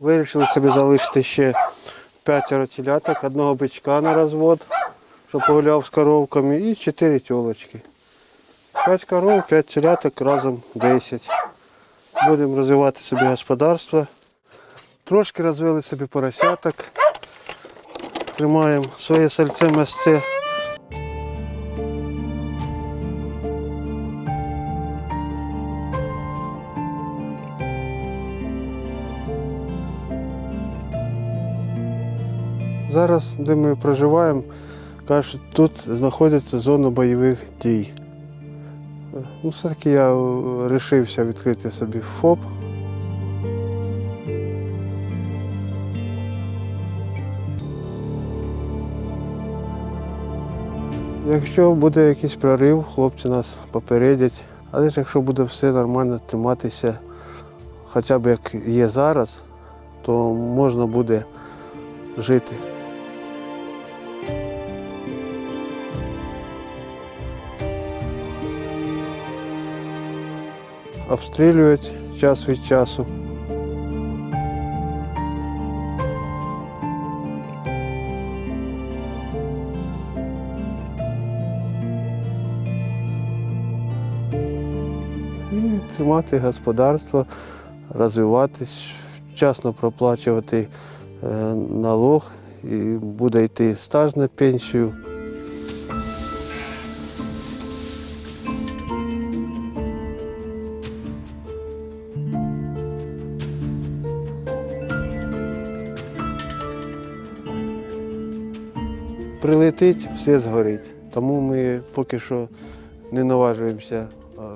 Вирішили собі залишити ще п'ятеро теляток, одного бичка на розвод, щоб погуляв з коровками, і чотири тілочки. П'ять коров, п'ять теляток, разом 10. Будемо розвивати собі господарство. Трошки розвели собі поросяток. Тримаємо своє сальце місце. Зараз, де ми проживаємо, кажуть, тут знаходиться зона бойових дій. Ну, все-таки я вирішився відкрити собі ФОП. Якщо буде якийсь прорив, хлопці нас попередять. Але ж якщо буде все нормально триматися, хоча б як є зараз, то можна буде жити. Обстрілюють час від часу. І тримати господарство, розвиватись, вчасно проплачувати е, налог і буде йти стаж на пенсію. Прилетить, все згорить. Тому ми поки що не наважуємося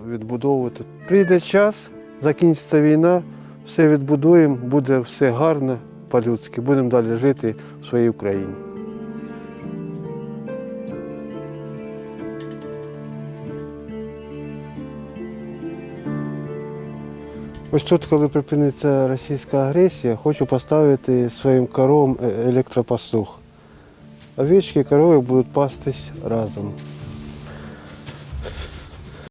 відбудовувати. Прийде час, закінчиться війна, все відбудуємо, буде все гарно по-людськи, будемо далі жити в своїй Україні. Ось тут, коли припиниться російська агресія, хочу поставити своїм коровам е- електропастух. Овечки и коровы будут пастись разом.